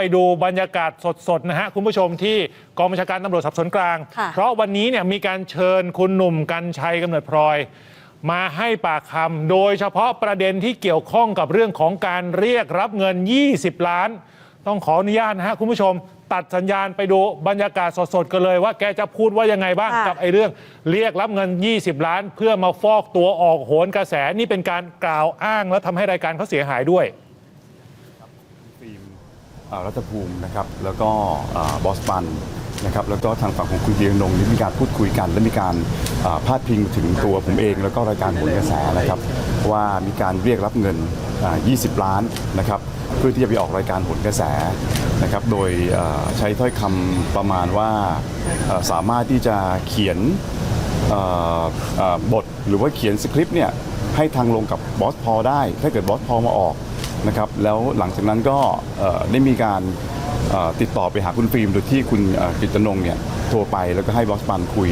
ไปดูบรรยากาศสดๆนะฮะคุณผู้ชมที่กองบัญชาการตำรวจสอบสวนกลาง ค่ะ เพราะวันนี้เนี่ยมีการเชิญคุณหนุ่มกัญชัยกำเนิดพลอย มาให้ปากคำโดยเฉพาะประเด็นที่เกี่ยวข้องกับเรื่องของการเรียกรับเงิน 20 ล้าน ต้องขออนุญาตนะฮะคุณผู้ชม ตัดสัญญาณไปดูบรรยากาศสดๆกันเลยว่าแกจะพูดว่ายังไงบ้างค่ะ กับไอ้เรื่องเรียกรับเงิน 20 ล้าน เพื่อมาฟอกตัวออกโหนกระแสนี่เป็นการกล่าวอ้างแล้วทำให้รายการเขาเสียหายด้วยฟิล์มเอ่อ รัฐภูมินะครับแล้วก็บอสปันนะครับแล้วก็ทางฝั่งของคุณเดียงนงนี่มีการพูดคุยกัน และมีการพาดพิงถึงตัวผมเอง แล้วก็รายการโหนกระแสนะครับว่ามีการเรียกรับเงิน 20 ล้านนะครับเพื่อที่จะไปออกรายการโหนกระแสนะครับโดยใช้ถ้อยคำประมาณว่าสามารถที่จะเขียนบทหรือว่าเขียนสคริปต์เนี่ยให้ทางลงกับบอสพอได้ ถ้าเกิดบอสพอมาออก นะครับแล้วหลังจากนั้นก็ได้มีการติดต่อไปหาคุณฟิล์มโดยที่คุณกฤตนงเนี่ยโทรไปแล้วก็ให้บอสปันคุย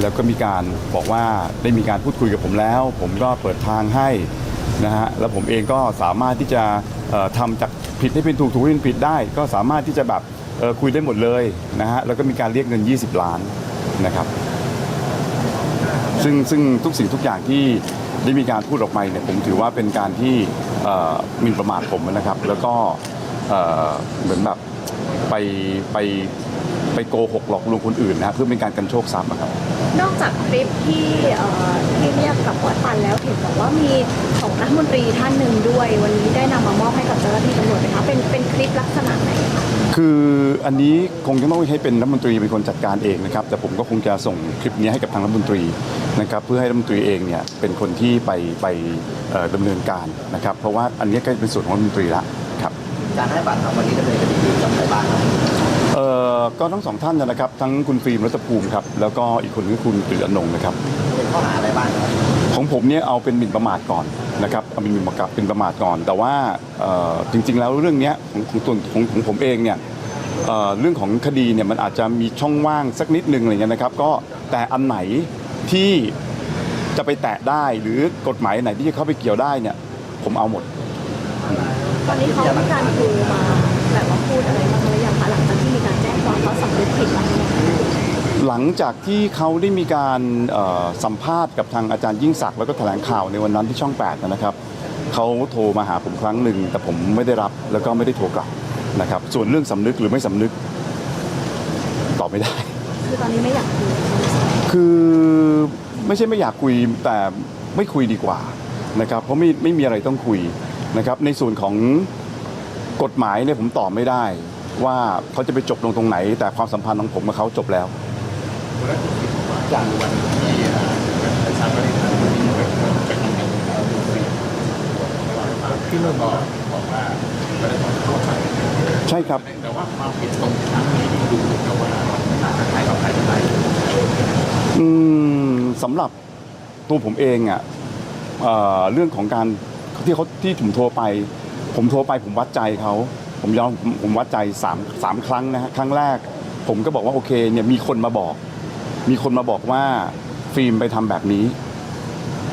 แล้วก็มีการบอกว่าได้มีการพูดคุยกับผมแล้ว ผมก็เปิดทางให้นะฮะแล้วผมเองก็สามารถที่จะเอ่อทำจากผิดให้เป็นถูกถูกให้เป็นผิดได้ ก็สามารถที่จะแบบคุยได้หมดเลยนะฮะแล้วก็มีการเรียกเงิน 20 ล้านนะครับซึ่งซึ่งทุกสิ่งทุกอย่างที่ ได้มีการพูดออกไปเนี่ยผมถือว่าเป็นการที่เอ่อหมินประมาทผมนะครับ แล้วก็เอ่อเหมือนแบบไปไปไปโกหกหลอกลวงคนอื่นนะเพื่อเป็นการกันโชคทรัพย์อะครับ นอกจากคลิปที่เอ่อที่เรียกกับบอสปันแล้วเห็นบอกว่ามีของรัฐมนตรีท่านหนึ่งด้วย วันนี้ได้นำมามอบให้กับเจ้าหน้าที่ตำรวจไหมคะเป็นเป็นคลิปลักษณะไหนคะคือ อันนี้คงจะต้องให้เป็นรัฐมนตรีเป็นคนจัดการเองนะครับ แต่ผมก็คงจะส่งคลิปนี้ให้กับทางรัฐมนตรีนะครับ เพื่อให้รัฐมนตรีเองเนี่ยเป็นคนที่ไปไปเอ่อดำเนินการนะครับ เพราะว่าอันนี้ก็เป็นส่วนของรัฐมนตรีละครับการให้บัตรคำวันนี้ดำเนินคดีกับใครบ้างครับเอ่อก็ทั้งสองท่านนะครับ ทั้งคุณฟิล์มรัตภูมิครับแล้วก็อีกคนคือคุณกฤษอนงค์นะครับเป็นข้อหาอะไรบ้างครับของผมเนี่ยเอาเป็นหมิ่นประมาทก่อนนะครับเอาเป็นหมิ่นประมาทเป็นประมาทก่อน แต่ว่าเอ่อจริง ๆ แล้วเรื่องเนี้ยของของตัวของของผมเองเนี่ย เอ่อเรื่องของคดีเนี่ยมันอาจจะมีช่องว่างสักนิดนึงอะไรเงี้ยนะครับ ก็แต่อันไหนที่จะไปแตะได้หรือกฎหมายไหนที่จะเข้าไปเกี่ยวได้เนี่ยผมเอาหมด ตอนนี้เขามีการคุยมาแบบว่าพูดอะไรบ้างหรือยังคะหลังจากที่มีการแจ้งความเขาสำนึกผิดแล้วเนี่ยหลังจากที่เขาได้มีการเอ่อสัมภาษณ์กับทางอาจารย์ยิ่งศักดิ์แล้วก็แถลงข่าวในวันนั้นที่ช่อง 8 นะครับเขาโทรมาหาผมครั้งหนึ่งแต่ผมไม่ได้รับแล้วก็ไม่ได้โทรกลับ นะครับ ส่วนเรื่องสำนึกหรือไม่สำนึกตอบไม่ได้ คือตอนนี้ไม่อยากคุยคือไม่ใช่ไม่อยากคุยแต่ไม่คุยดีกว่านะครับ เพราะไม่ไม่มีอะไรต้องคุยนะครับ ในส่วนของกฎหมายเนี่ยผมตอบไม่ได้ ว่าเขาจะไปจบลงตรงไหน แต่ความสัมพันธ์ของผมกับเขาจบแล้วอย่างวันที่ประชาชนที่เราบอกบอกว่าไม่ได้ขอโทษใใช่ครับ แต่ว่าความผิดตรงครั้งนี้ดูเหมือนกับว่าใครกับใครเป็นไรอืมสำหรับตัวผมเองอะเอ่อเรื่องของการที่เขาที่ผมโทรไป ผมโทรไปผมวัดใจเขาผมยอมผมผมวัดใจสามสามครั้งนะฮะครั้งแรก ผมก็บอกว่าโอเคเนี่ยมีคนมาบอก มีคนมาบอกว่าฟิล์มไปทำแบบนี้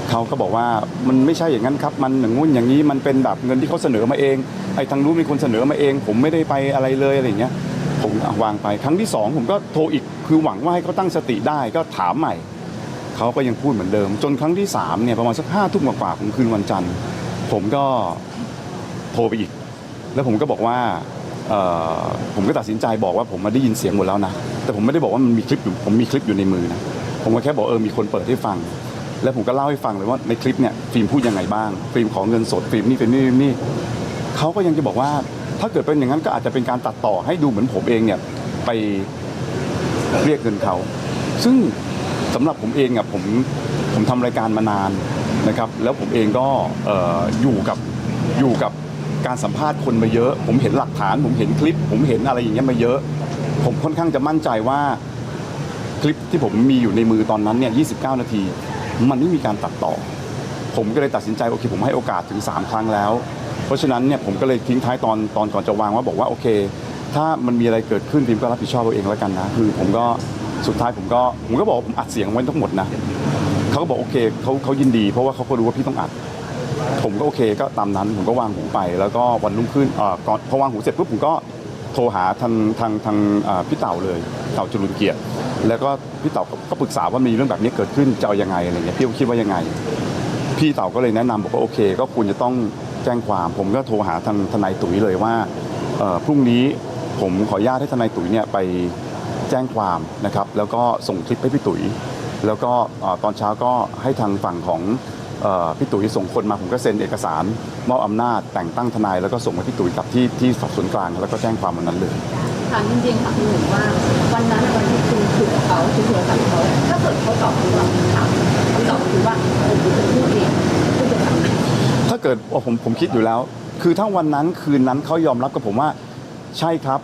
เขาก็บอกว่ามันไม่ใช่อย่างนั้นครับ มันอย่างงู้นอย่างนี้มันเป็นแบบเงินที่เขาเสนอมาเองไอ้ทางรู้นมีคนเสนอมาเอง ผมไม่ได้ไปอะไรเลยอะไรอย่างเงี้ยผมอะวางไปครั้งที่สองผมก็โทรอีกคือหวังว่าให้เขาตั้งสติได้ก็ถามใหม่เขาก็ยังพูดเหมือนเดิม จนครั้งที่สามเนี่ยประมาณสักห้าทุ่มกว่าๆของคืนวันจันทร์ ผมก็โทรไปอีก แล้วผมก็บอกว่าเอ่อผมก็ตัดสินใจบอกว่าผมมาได้ยินเสียงหมดแล้วนะแต่ผมไม่ได้บอกว่ามันมีคลิปอยู่ผมมีคลิปอยู่ในมือนะผมก็แค่บอกเออมีคนเปิดให้ฟัง แล้วผมก็เล่าให้ฟังเลยว่าในคลิปเนี่ยฟิล์มพูดยังไงบ้างฟิล์มขอเงินสดฟิล์มนี่ฟิล์มนี่ฟิล์มนี่เขาก็ยังจะบอกว่า ถ้าเกิดเป็นอย่างนั้นก็อาจจะเป็นการตัดต่อให้ดูเหมือนผมเองเนี่ยไปเรียกเงินเขาซึ่งสำหรับผมเองอะผมผมทำรายการมานานนะครับ แล้วผมเองก็ออยู่กับอยู่กับการสัมภาษณ์คนมาเยอะ ผมเห็นหลักฐาน ผมเห็นคลิป ผมเห็นอะไรอย่างเงี้ยมาเยอะ ผมค่อนข้างจะมั่นใจว่าคลิปที่ผมมีอยู่ในมือตอนนั้นเนี่ย 29 นาที มันไม่มีการตัดต่อ ผมก็เลยตัดสินใจโอเคผมให้โอกาสถึง 3 ครั้งแล้ว เพราะฉะนั้นเนี่ยผมก็เลยทิ้งท้ายตอนตอนก่อนจะวางว่าบอกว่าโอเค ถ้ามันมีอะไรเกิดขึ้นพิมก็รับผิดชอบตัวเองแล้วกันนะคือผมก็สุดท้ายผมก็ผมก็บอกผมอัดเสียงไว้ทั้งหมดนะเขาก็บอกโอเคเขาเขายินดีเพราะว่าเขาก็รู้ว่าพี่ต้องอัด ผมก็โอเคก็ตามนั้นผมก็วางหูไป แล้วก็วันรุ่งขึ้นเอ่อก่อนพอวางหูเสร็จปุ๊บผมก็ โทรหาทางทางทางพี่เต่าเลยเต่าจรุนเกียรติ แล้วก็พี่เต่าก็ปรึกษาว่ามีเรื่องแบบนี้เกิดขึ้นจะเอายังไงอะไรเงี้ยพี่ก็คิดว่ายังไง พี่เต่าก็เลยแนะนำบอกว่าโอเค ก็ควรจะต้องแจ้งความ ผมก็โทรหาทางทนายตุ๋ยเลยว่าพรุ่งนี้ผมขออนุญาตให้ทนายตุ๋ยเนี่ยไปแจ้งความนะครับ แล้วก็ส่งคลิปให้พี่ตุ๋ย แล้วก็ตอนเช้าก็ให้ทางฝั่งของ พี่ตุ๋ยส่งคนมาผมก็เซ็นเอกสารมอบอำนาจแต่งตั้งทนายแล้วก็ส่งให้พี่ตุ๋ยกลับที่ที่สอบสวนกลางแล้วก็แจ้งความวันนั้นเลยถามจริงๆค่ะคุณหนุ่มว่าวันนั้นวันที่คุณคุยกับเขาคุณโทรศัพท์เขาถ้าเกิดเขาตอบคุณว่าถามคำตอบคือว่าผมจะพูดเองคุณจะทำไหมถ้าเกิดว่าผมผมคิดอยู่แล้ว คือถ้าวันนั้นคืนนั้นเขายอมรับกับผมว่าใช่ครับ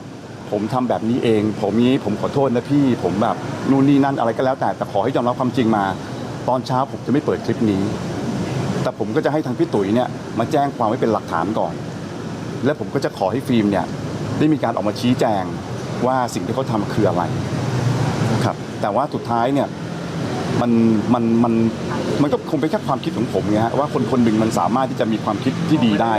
ผมทำแบบนี้เอง ผมนี้ผมขอโทษนะพี่ ผมแบบนู่นนี่นั่นอะไรก็แล้วแต่แต่ขอให้ยอมรับความจริงมา ตอนเช้าผมจะไม่เปิดคลิปนี้ แต่ผมก็จะให้ทางพี่ตุ๋ยเนี่ยมาแจ้งความไว้เป็นหลักฐานก่อน และผมก็จะขอให้ฟิล์มเนี่ยได้มีการออกมาชี้แจงว่าสิ่งที่เขาทำคืออะไรครับ แต่ว่าสุดท้ายเนี่ยมันมันมันมันก็คงเป็นแค่ความคิดของผมไงฮะว่าคนคนหนึ่งมันสามารถที่จะมีความคิดที่ดีได้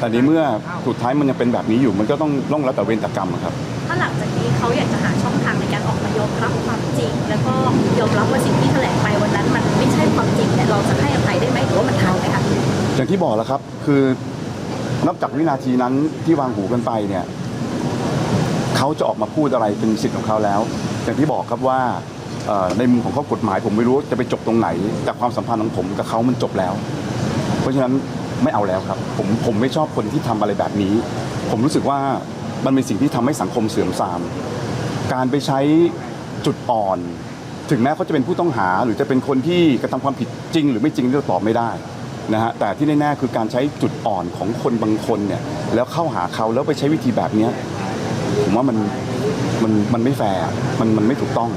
แต่ในเมื่อสุดท้ายมันยังเป็นแบบนี้อยู่ มันก็ต้องต้องแล้วแต่เวรแต่กรรมอะครับ ถ้าหลังจากนี้เขาอยากจะหาช่องทางในการออกมายอมรับความจริง แล้วก็ยอมรับว่าสิ่งที่แถลงไป มันไม่ใช่ความจริงเนี่ยเราจะให้อภัยได้ไหมหรือว่ามันทันไหมคะอย่างที่บอกแล้วครับ คือนับจากวินาทีนั้นที่วางหูกันไปเนี่ยเขาจะออกมาพูดอะไรเป็นสิทธิ์ของเขาแล้ว อย่างที่บอกครับว่าเอ่อในมุมของข้อกฎหมาย ผมไม่รู้จะไปจบตรงไหน แต่ความสัมพันธ์ของผมกับเขามันจบแล้ว เพราะฉะนั้นไม่เอาแล้วครับ ผมผมไม่ชอบคนที่ทำอะไรแบบนี้ ผมรู้สึกว่ามันเป็นสิ่งที่ทำให้สังคมเสื่อมทราม การไปใช้จุดอ่อน ถึงแม้เขาจะเป็นผู้ต้องหาหรือจะเป็นคนที่กระทำความผิดจริง หรือไม่จริงเราตอบไม่ได้นะฮะแต่ที่แน่ๆคือการใช้จุดอ่อนของคนบางคนเนี่ยแล้วเข้าหาเขาแล้วไปใช้วิธีแบบเนี้ยผมว่ามันมันมันไม่แฟร์อะมันมันไม่ถูกต้อง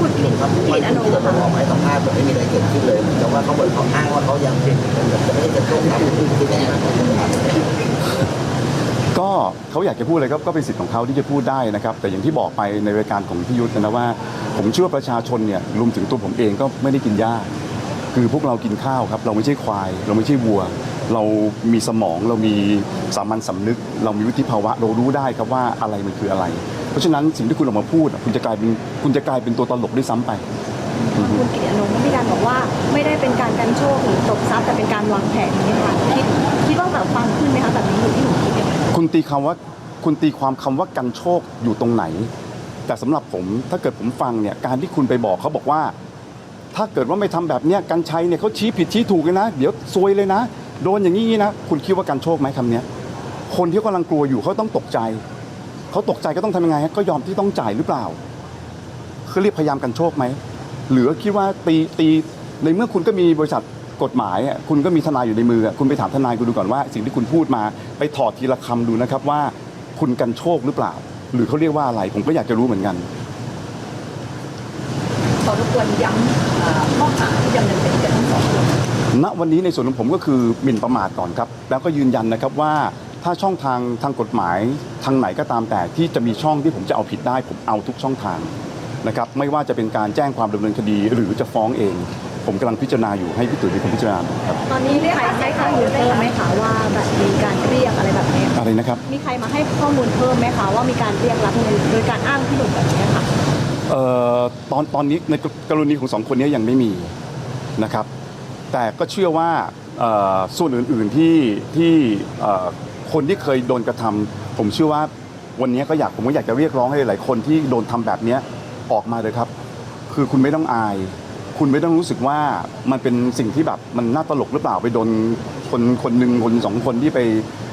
คุณกลิ่นครับกลิ่นอนุที่เราบอกให้สัมภาษณ์ผมไม่มีอะไรเกิดขึ้นเลยแต่ว่าเขาบอกเขาอ้างว่าเขายังเป็นจะไม่ได้จะโทษครับที่แน่ครับ ก็เขาอยากจะพูดอะไรก็ก็เป็นสิทธิ์ของเขาที่จะพูดได้นะครับ แต่อย่างที่บอกไปในรายการของพี่ยุทธนะว่า ผมเชื่อประชาชนเนี่ยรวมถึงตัวผมเองก็ไม่ได้กินหญ้าคือพวกเรากินข้าวครับ เราไม่ใช่ควาย เราไม่ใช่วัว เรามีสมองเรามีสามัญสำนึก เรามีวุฒิภาวะเรารู้ได้ครับว่าอะไรมันคืออะไร เพราะฉะนั้นสิ่งที่คุณออกมาพูดคุณจะกลายเป็นคุณจะกลายเป็นตัวตลกด้วยซ้ำไป คุณกลิ่นอนุก็มีการบอกว่าไม่ได้เป็นการกันโชคหรือตบทรัพย์แต่เป็นการวางแผนนี่ค่ะ คุณตีคำว่าคุณตีความคำว่ากันโชคอยู่ตรงไหน แต่สำหรับผมถ้าเกิดผมฟังเนี่ยการที่คุณไปบอกเขาบอกว่า ถ้าเกิดว่าไม่ทำแบบเนี้ยกันชัยเนี่ยเขาชี้ผิดชี้ถูกเลยนะ เดี๋ยวซวยเลยนะ โดนอย่างนี้นะคุณคิดว่ากันโชคไหมคำเนี้ยคนที่กำลังกลัวอยู่เขาต้องตกใจเขาตกใจก็ต้องทำยังไงก็ยอมที่ต้องจ่ายหรือเปล่าคือเรียกพยายามกันโชคไหมหรือคิดว่าตีตีในเมื่อคุณก็มีบริษัท กฎหมายอะคุณก็มีทนายอยู่ในมืออะคุณไปถามทนายคุณดูก่อนว่า สิ่งที่คุณพูดมาไปถอดทีละคำดูนะครับว่าคุณกันโชคหรือเปล่า หรือเขาเรียกว่าอะไรผมก็อยากจะรู้เหมือนกัน ขอรบกวนย้ำเอ่อข้อหาที่ดำเนินคดีกับทั้งสองคนณวันนี้ในส่วนของผมก็คือหมิ่นประมาทก่อนครับ แล้วก็ยืนยันนะครับว่าถ้าช่องทางทางกฎหมายทางไหนก็ตามแต่ที่จะมีช่องที่ผมจะเอาผิดได้ ผมเอาทุกช่องทางนะครับไม่ว่าจะเป็นการแจ้งความดำเนินคดีหรือจะฟ้องเอง ผมกำลังพิจารณาอยู่ให้พี่ตุ๋ยเป็นคนพิจารณาครับตอนนี้มีใครให้ข้อมูลเพิ่มไหมคะว่าแบบมีการเรียกอะไรแบบนี้อะไรนะครับ มีใครมาให้ข้อมูลเพิ่มไหมคะว่ามีการเรียกรับเงินโดยการอ้างพี่หนุ่มแบบนี้ค่ะเอ่อตอนตอนนี้ในกรณีของสองคนนี้ยังไม่มีนะครับ แต่ก็เชื่อว่าเอ่อส่วนอื่นๆที่ที่เอ่อคนที่เคยโดนกระทำผมเชื่อว่าวันนี้ก็อยากผมก็อยากจะเรียกร้องให้หลายๆคนที่โดนทำแบบเนี้ยออกมาเลยครับ คือคุณไม่ต้องอาย คุณไม่ต้องรู้สึกว่ามันเป็นสิ่งที่แบบมันน่าตลกหรือเปล่าไปโดนคนคนหนึ่งคนสองคนที่ไป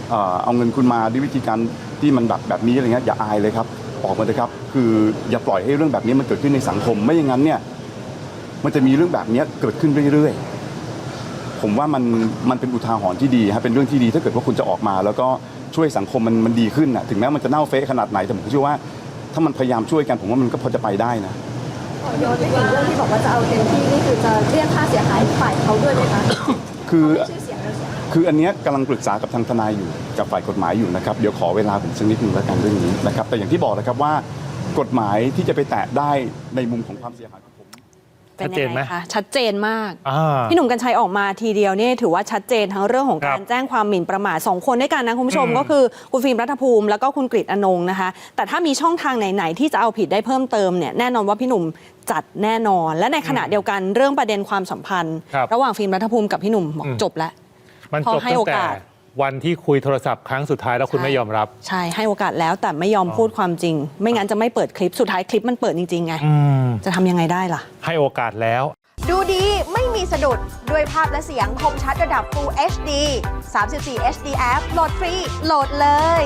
เอ่อเอาเงินคุณมาด้วยวิธีการที่มันแบบแบบนี้อะไรเงี้ยอย่าอายเลยครับออกมาเลยครับ คืออย่าปล่อยให้เรื่องแบบนี้มันเกิดขึ้นในสังคมไม่อย่างนั้นเนี่ย มันจะมีเรื่องแบบนี้เกิดขึ้นเรื่อยๆ ผมว่ามันมันเป็นอุทาหรณ์ที่ดีครับเป็นเรื่องที่ดีถ้าเกิดว่าคุณจะออกมา แล้วก็ช่วยสังคมมันมันดีขึ้นนะถึงแม้มันจะเน่าเฟะขนาดไหนแต่ผมเชื่อว่า ถ้ามันพยายามช่วยกันผมว่ามันก็พอจะไปได้นะ โยนไปถึงเรื่องที่บอกว่าจะเอาเต็มที่นี่คือจะเรียกค่าเสียหายฝ่ายเขาด้วยไหมคะคือชื่อเสียงเราเสียคืออันเนี้ยกำลังปรึกษากับทางทนายอยู่กับฝ่ายกฎหมายอยู่นะครับเดี๋ยวขอเวลาผมสักนิดนึงแล้วกันเรื่องนี้นะครับแต่อย่างที่บอกนะครับว่ากฎหมายที่จะไปแตะได้ในมุมของความเสียหายของผม เป็นชัดเจนยังไหมไงคะชัดเจนมากอ่าพี่หนุ่มกัญชัยออกมาทีเดียวเนี่ยถือว่าชัดเจนทั้งเรื่องของครักาบรแจ้งความหมิ่นประมาทสองคนด้วยกันนะคุณผู้ชมอืมก็คือคุณฟิล์มรัฐภูมิแล้วก็คุณกฤษอนงค์นะคะ แต่ถ้ามีช่องทางไหน ๆ ที่จะเอาผิดได้เพิ่มเติมเนี่ยแน่นอนว่าพี่หนุ่มจัดแน่นอน และในขณะเดียวกันเรื่องประเด็นความสัมพันธ์ครับระหว่างฟิล์มรัฐภูมิกับพี่หนุ่มบอกอืมจบแล้วมันพอจบให้ตั้โองแต่กาส วันที่คุยโทรศัพท์ครั้งสุดท้ายแล้วคุณใช่ไม่ยอมรับ ใช่ให้โอกาสแล้วแต่ไม่ยอมอ๋อพูดความจริง ไม่งั้นจะไม่เปิดคลิปสุดท้ายคลิปมันเปิดจริงๆไงอืมจะทำยังไงได้ล่ะ ให้โอกาสแล้ว ดูดีไม่มีสะดุด ด้วยภาพและเสียงคมชัดระดับ Full HD 34 HDF โหลดฟรีโหลดเลย